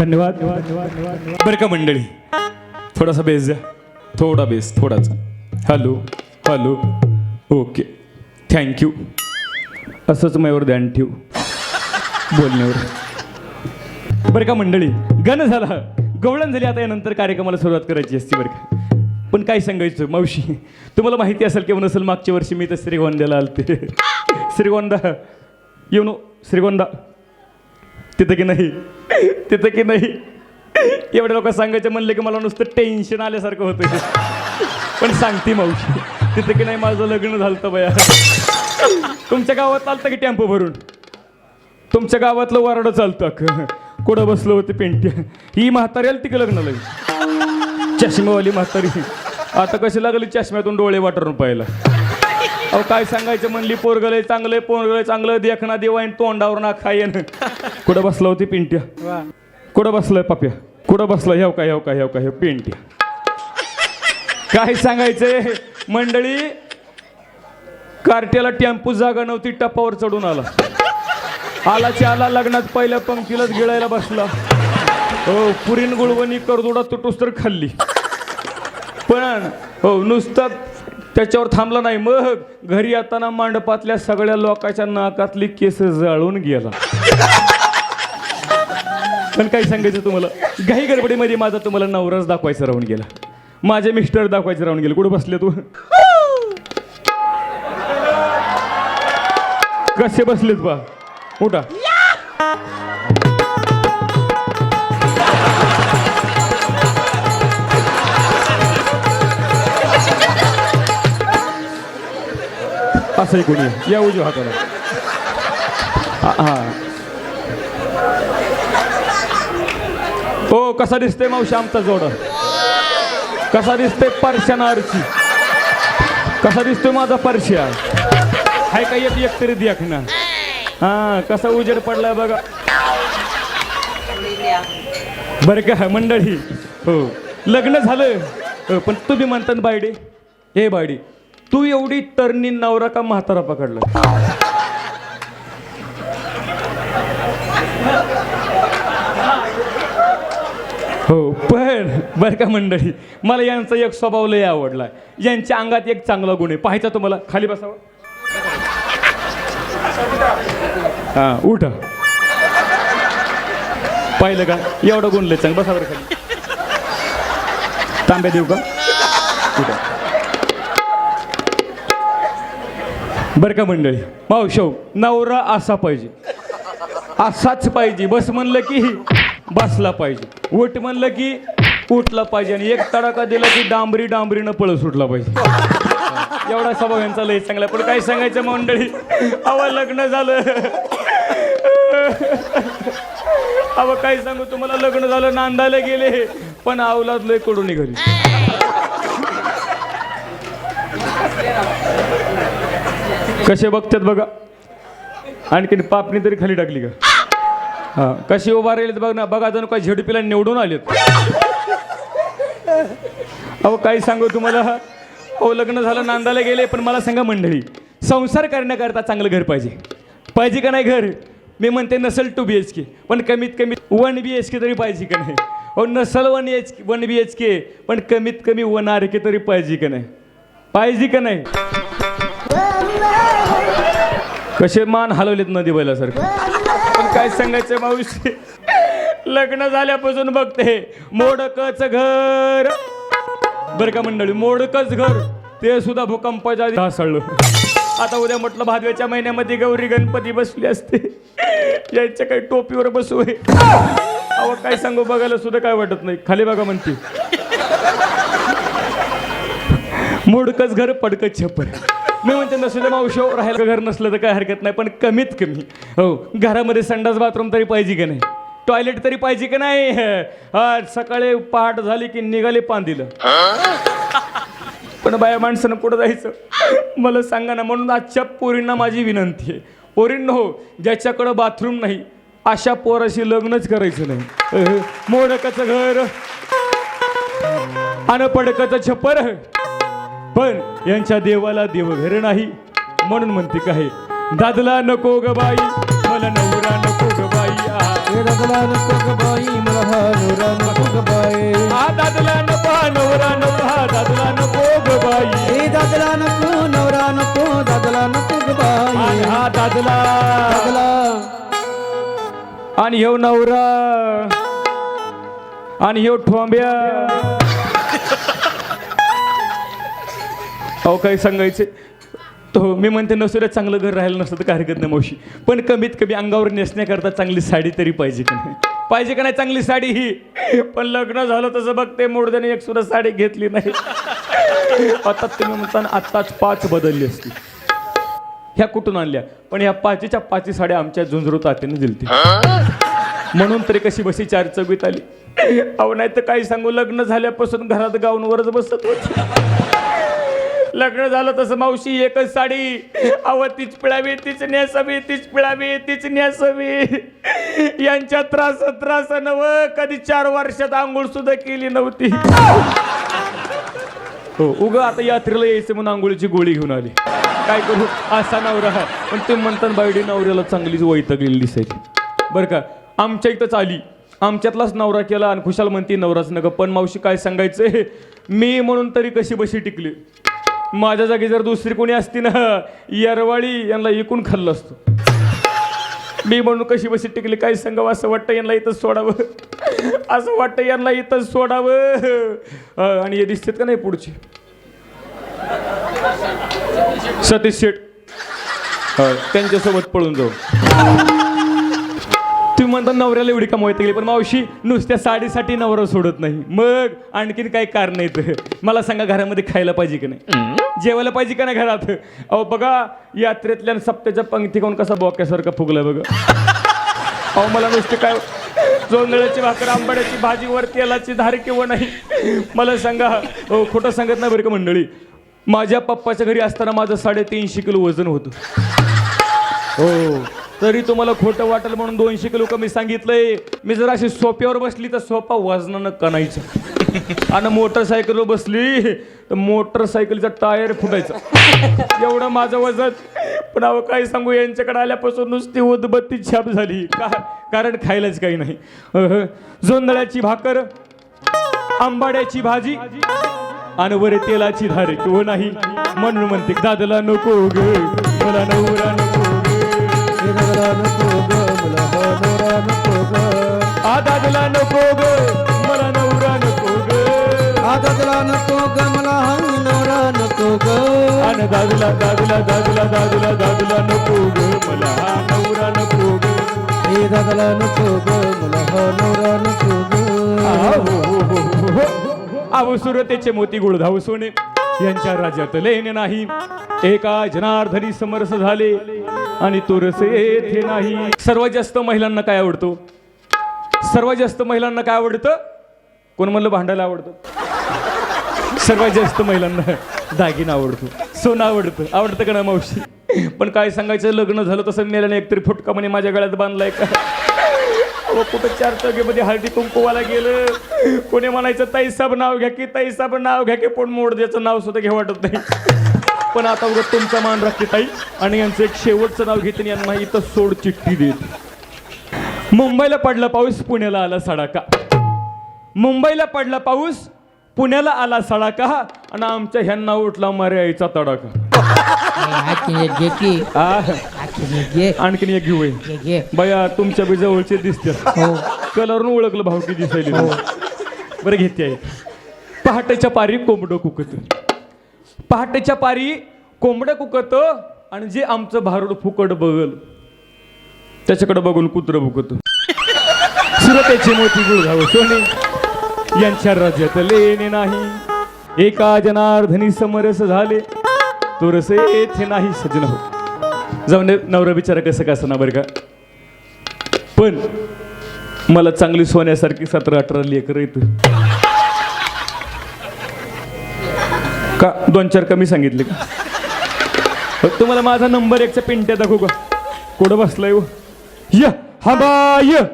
धन्यवाद. बरं का मंडळी? थोडासा बेस द्या. थोडा बेस थोडासा. हॅलो हॅलो ओके थँक्यू असंच मयावर ध्यान ठेवू. बोलण्यावर. बरं का मंडळी? गण झाला. गवळण झाली. आता यानंतर कार्यक्रमाला सुरुवात करायची असते बरं का. पण काय सांगायचं मावशी? तुम्हाला माहिती असेल किंवा नसेल मागच्या वर्षी मी तर श्रीगोंद्याला आलते. श्रीगोंदा. येऊ नो श्रीगोंदा. तिथं की नाही? तिथं की नाही? एवढ्या लोक सांगायचं म्हणलं की मला नुसतं टेन्शन आल्यासारखं होतं पण सांगते मावशी तिथं की नाही माझं लग्न झालं बया. तुमच्या गावात चालतं की टेम्पो भरून? तुमच्या गावातलं वारडं चालतं कुठं बसलं होते पेंट्या ही म्हातारी आली तिकडे लग्नाला? चष्मावाली म्हातारी. आता कशी लागली चष्म्यातून डोळे वाटरून पाहिला अहो काय सांगायचं म्हणली पोरगलय चांगलंय पोरगलय चांगलं देखना देवाईन तोंडावर ना खायन कुठं बसला होती पिंट्या? कुठं बसलाय पाप्या? कुठं बसला? ह्याव का ह्याव का ह्याव का ह्याव पिंट्या. काय सांगायचंय? मंडळी कार्ट्याला टेम्पो जागा नव्हती टपावर चढून आला. आलाची आला लग्नात पहिल्या पंक्तीलाच गिळायला बसला. हो पुरीन गुळवणी करदुडा तुटूस तर खाल्ली. पण हो नुसतं त्याच्यावर थांबला नाही. मग घरी येताना मांडपातल्या सगळ्या लोकांच्या नाकातली केस जाळून गेला. पण काय सांगायचं तुम्हाला? घाई गडबडीमध्ये माझा तुम्हाला नवराच दाखवायचा राहून गेला. माझे मिस्टर दाखवायचे राहून गेले. कुठे बसले तू? कसे बसलेत बा? उठा. असंही कोणी या उजव्या हाताला हा हा. हो कसा दिसते मावशी आमचा जोड? कसा दिसते परशाना कसा दिसतोय माझा परश्या? हाय का एक एक तरी द्या ना? हा कसा उजेड पडलाय बघा. बरं का मंडळी. हो. लग्न झालं. हो, पण तुम्ही म्हणतात बायडे. हे बायडी. तू एवढी तरणी नवरा का म्हातारा पकडला? हो पण बरं का मंडळी मला यांचा एक स्वभाव लय आवडला. यांच्या अंगात एक चांगला गुण आहे. पाहायचा तुम्हाला? खाली बसावं. हा उठा. पाहिलं का? एवढं गुण लय चांग बसा बरं खाली. तांब्या देऊ का? उठा. बरं का मंडळी? मावशो नवरा असा पाहिजे. असाच पाहिजे. बस म्हणलं की बसला पाहिजे. उठ म्हणलं की उठला पाहिजे आणि एक तडाखा दिला की डांबरी डांबरीनं पळ सुटला पाहिजे. एवढा स्वभाव यांचा लय चांगला पण काय सांगायचं मंडळी? अवा लग्न झालं. अव काय सांगू तुम्हाला? लग्न झालं नांदायला गेले पण अवलाद लयकडून घरी कसे बघतात बघा. आणखीन पापणी तरी खाली टाकली का? हा कशी उभा राहिलेत बघ ना बघा जणू काय झेडपीला निवडून आलेत. अहो काय सांगू तुम्हाला? अहो लग्न झालं नांदायला गेले पण मला सांगा मंडळी संसार करण्याकरता चांगलं घर पाहिजे. पाहिजे का नाही घर? मी म्हणते नसल टू बी एच के पण कमीत कमी वन बी एच के तरी पाहिजे का नाही? अहो नसल one H one B H K पण कमीत कमी वन आर के तरी पाहिजे का नाही? पाहिजे का नाही? कसे मान हलवलेत नदी बैलासारखं? पण काय सांगायचं मावशी? लग्न झाल्यापासून बघते मोडकच घर. बरं का मंडळी मोडकच घर. ते सुद्धा भूकंपाच्या आधी ढासळलं. आता उद्या म्हटलं भादव्याच्या महिन्यामध्ये गौरी गणपती बसले असते. यांच्या काही टोपीवर बसू आहे अहो काय सांगू बघायला सुद्धा काय वाटत नाही. खाली बघा म्हणते. मोडकच घर पडकच छपर मी म्हणते नसले मावशो हो, राहायला घर नसलं तर काय हरकत नाही पण कमीत कमी. हो घरामध्ये संडास बाथरूम तरी पाहिजे का नाही? टॉयलेट तरी पाहिजे का नाही? सकाळी पहाट झाली की निघाले पांदिलं पण बाया माणसानं कुठं जायचं? मला सांगा ना म्हणून आजच्या पोरींना माझी विनंती आहे. पोरींना हो ज्याच्याकडं बाथरूम नाही अशा पोराशी लग्नच करायचं नाही. मोडकाचं घर अन पडकाचं छप्पर पण यांच्या देवाला देवघर नाही म्हणून म्हणते काय दादला नको ग बाई मला नवरा नको ग बाई आ. नको ग बाई मला नवरा नको ग बाई. हा दादला नको नवरा नको हा दादला नको ग बाई. दादला नको नवरा नको दादला नको ग बाई. हा दादला. दादला. आणि ह्यो नवरा. आणि ह्यो ठोंब्या. अहो काही सांगायचे. तो मी म्हणते नसू चांगलं घर राहिलं नसतं तर काय हरकत नाही मावशी. पण कमीत कमी अंगावर नेसण्याकरता चांगली साडी तरी पाहिजे का नाही. पाहिजे का नाही चांगली साडी ही? पण लग्न झालं तसं बघते मोडद्याने एक सुद्धा साडी घेतली नाही. आता तुम्ही म्हणता आत्ताच पाच बदलली असती. ह्या कुठून आणल्या? पण ह्या पाचीच्या पाची साड्या आमच्या झुंजरू तात्याने दिलती. म्हणून तरी कशी बशी चार चौकीत आली? अहो नाही तर काही सांगू लग्न झाल्यापासून घरात गाऊनवरच बसत होती. लग्न झालं तसं मावशी एकच साडी. अव तीच पिळावी तीच नेसावी तीच पिळावी तीच नेसावी यांच्या त्रास त्रास नव कधी चार वर्षात आंघोळ सुद्धा केली नव्हती. हो उग आता यात्रेला यायचं म्हणून आंघोळीची गोळी घेऊन आली. काय करू? असा नवरा पण ते म्हणतात बायडी नवऱ्याला चांगलीच वैतगलेली दिसायची. बरं का? आमच्या इथंच आली. आमच्यातलाच नवरा केला आणि खुशाल म्हणते नवराच नका. पण मावशी काय सांगायचं? मी म्हणून तरी कशी बशी टिकली? माझ्या जागी जर दुसरी कोणी असती ना यरवाळी यांना इकून खाल्लं असतं. मी म्हणून कशी बशी टिकली काय सांगावं असं वाटतं यांना इथंच सोडावं? असं वाटतं यांना इथंच सोडावं? आणि हे दिसतात का नाही पुढचे? सतीश शेठ. त्यांच्यासोबत पळून जाऊ. तुम्ही म्हणता नवऱ्याला एवढी कमावत गेली पण मावशी नुसत्या साडीसाठी नवरा सोडत नाही. मग आणखीन काही कारण आहेत. मला सांगा घरामध्ये खायला पाहिजे की नाही? जेवायला पाहिजे का नाही घरात? अहो बघा यात्रेतल्या सप्त्याच्या पंक्ती कोण कसा बोक्यासारखा फुगलाय बघा. अहो मला नुसते काय जोंधळ्याची भाकर आंबाड्याची भाजीवर तेलाची धार किंवा नाही. मला सांगा हो खोटं सांगत नाही बरं का मंडळी. माझ्या पप्पाच्या घरी असताना माझं साडेतीनशे किलो वजन होतं. हो. तरी तुम्हाला खोटं वाटेल म्हणून दोनशे किलो कमी सांगितलंय. मी जर अशी सोप्यावर बसली तर सोपा वजनानं कणायचं. आणि मोटरसायकलवर बसली तर मोटरसायकलचा टायर फुटायचा. एवढं माझं वजन. पण अहो काय सांगू यांच्याकडे आल्यापासून नुसती उदबत्ती छाप झाली. का कारण खायलाच काही नाही. जोंदळ्याची जोंधळ्याची भाकर आंबाड्याची भाजी आणि वर तेलाची धारे. किंवा नाही. म्हणून म्हणते दादला नको ग. मला नवरा नको. आ दादला नको ग मला नवरा नको ग आदतला नको ग मला हा नवरा नको ग आणि दादला दादला दादला दादला दादला नको ग मला हा नवरा नको ग हे दादला नको ग मला हा नवरा नको ग अहो सुरतेचे मोती गुळ धावसोने यांच्या राज्यात लेणे नाही. एका जनार्धनी समरस झाले. आणि तुरसे येथे नाही. सर्वात जास्त महिलांना काय आवडतो? सर्वात जास्त महिलांना काय आवडतं? कोण म्हणलं भांडायला आवडतं? सर्वात जास्त महिलांना दागिना आवडतो सोनं आवडतं. आवडतं का ना मावशी? पण काय सांगायचं लग्न झालं तसं मेल्याने एकतरी फुटका म्हणे माझ्या गळ्यात बांधलाय का? अहो कुठं चार चौघेमध्ये हळदी कुंकुवाला गेलं? कोणी म्हणायचं ताईसाब नाव घ्या की ताईसाब नाव घ्या की पण मोडद्याचं नाव सुद्धा घे वाटत नाही. पण आता उगा तुमचा मान राखते ताई. आणि यांचं एक शेवटचं नाव घेते यांना इथं सोड चिठ्ठी देत. मुंबईला पडला पाऊस पुण्याला आला सडाका. मुंबईला पडला पाऊस पुण्याला आला सडाका. आणि आमच्या ह्यांना उठला मर्याईचा तडाका आणखीन एक घेऊ बया तुमच्या बी जवळचे दिसतात हो. कलरनं ओळखलं भावकी दिसायली. बरं घेते पहाटेच्या पारी कोंबडं कुकत. पहाटेच्या पारी कोंबडं कुकत आणि जे आमचं भारूड फुकट बघल. त्याच्याकडे बघून कुत्र भुकत. सुरतेचे मोठी गुळघाव सोने. यांच्या राज्यात लेणे नाही. एका जनार्धनी समरस झाले. तो रसे येथे नाही सजन हो जाऊन नवरा बिचारा कसं का ना बरं का? पण मला चांगली सोन्यासारखी सतरा अठरा लेकर येतं. का? दोन चार कमी सांगितले. का हो, तुम्हाला माझा नंबर एकचा पिंट्या दाखवू का? कुठं बसलाय हो? य हा बा य.